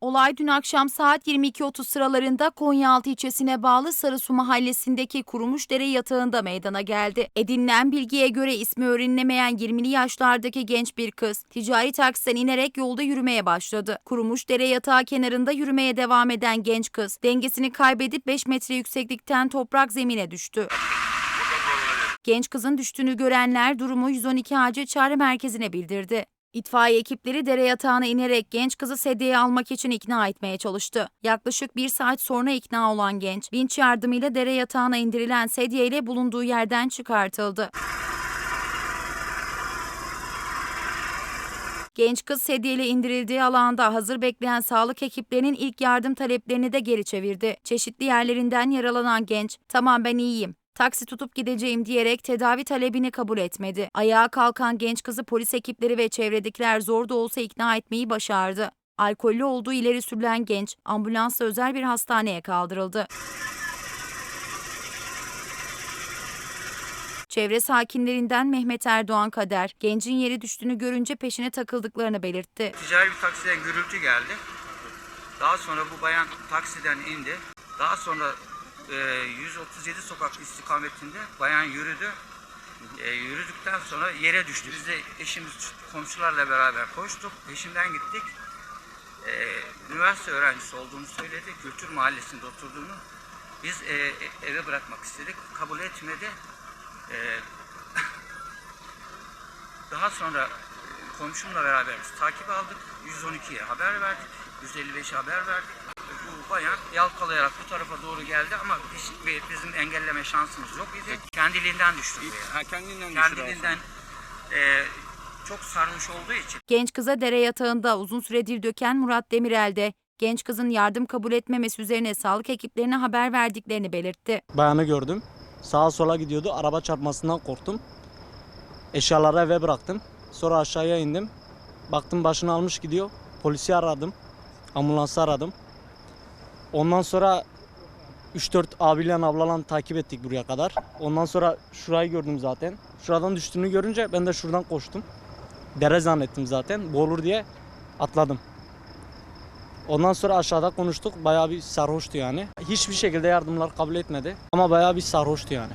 Olay dün akşam saat 22.30 sıralarında Konyaaltı ilçesine bağlı Sarısu mahallesindeki kurumuş dere yatağında meydana geldi. Edinilen bilgiye göre ismi öğrenilemeyen 20'li yaşlardaki genç bir kız ticari taksiden inerek yolda yürümeye başladı. Kurumuş dere yatağı kenarında yürümeye devam eden genç kız dengesini kaybedip 5 metre yükseklikten toprak zemine düştü. Genç kızın düştüğünü görenler durumu 112 acil çağrı merkezine bildirdi. İtfaiye ekipleri dere yatağına inerek genç kızı sedyeye almak için ikna etmeye çalıştı. Yaklaşık bir saat sonra ikna olan genç, vinç yardımıyla dere yatağına indirilen sedyeyle bulunduğu yerden çıkartıldı. Genç kız sedyeyle indirildiği alanda hazır bekleyen sağlık ekiplerinin ilk yardım taleplerini de geri çevirdi. Çeşitli yerlerinden yaralanan genç, tamam ben iyiyim, taksi tutup gideceğim diyerek tedavi talebini kabul etmedi. Ayağa kalkan genç kızı polis ekipleri ve çevredekiler zor da olsa ikna etmeyi başardı. Alkollü olduğu ileri sürülen genç ambulansla özel bir hastaneye kaldırıldı. Çevre sakinlerinden Mehmet Erdoğan Kader, gencin yeri düştüğünü görünce peşine takıldıklarını belirtti. Ticari bir taksiden gürültü geldi. Daha sonra bu bayan taksiden indi. Daha sonra e, 137 sokak istikametinde bayan yürüdü. E, yürüdükten sonra yere düştü. Biz de eşimiz komşularla beraber koştuk. Peşinden gittik. E, üniversite öğrencisi olduğunu söyledi. Kültür mahallesinde oturduğunu. Biz e, eve bırakmak istedik. Kabul etmedi. E, daha sonra komşumla beraber takip aldık. 112'ye haber verdik. 155'e haber verdik. Bayan yalpalayarak bu tarafa doğru geldi ama hiç bir- bizim engelleme şansımız yok idi. Kendiliğinden düştü. Ha kendinden düşür Kendiliğinden e, çok sarmış olduğu için Genç kıza dere yatağında uzun süredir döken Murat Demirel de genç kızın yardım kabul etmemesi üzerine sağlık ekiplerine haber verdiklerini belirtti. Bayanı gördüm. Sağa sola gidiyordu. Araba çarpmasından korktum. Eşyaları eve bıraktım. Sonra aşağıya indim. Baktım başını almış gidiyor. Polisi aradım. Ambulansı aradım. Ondan sonra 3-4 abiyle ablalan takip ettik buraya kadar. Ondan sonra şurayı gördüm zaten. Şuradan düştüğünü görünce ben de şuradan koştum. Dere zannettim zaten. Boğulur diye atladım. Ondan sonra aşağıda konuştuk. Bayağı bir sarhoştu yani. Hiçbir şekilde yardımlar kabul etmedi. Ama bayağı bir sarhoştu yani.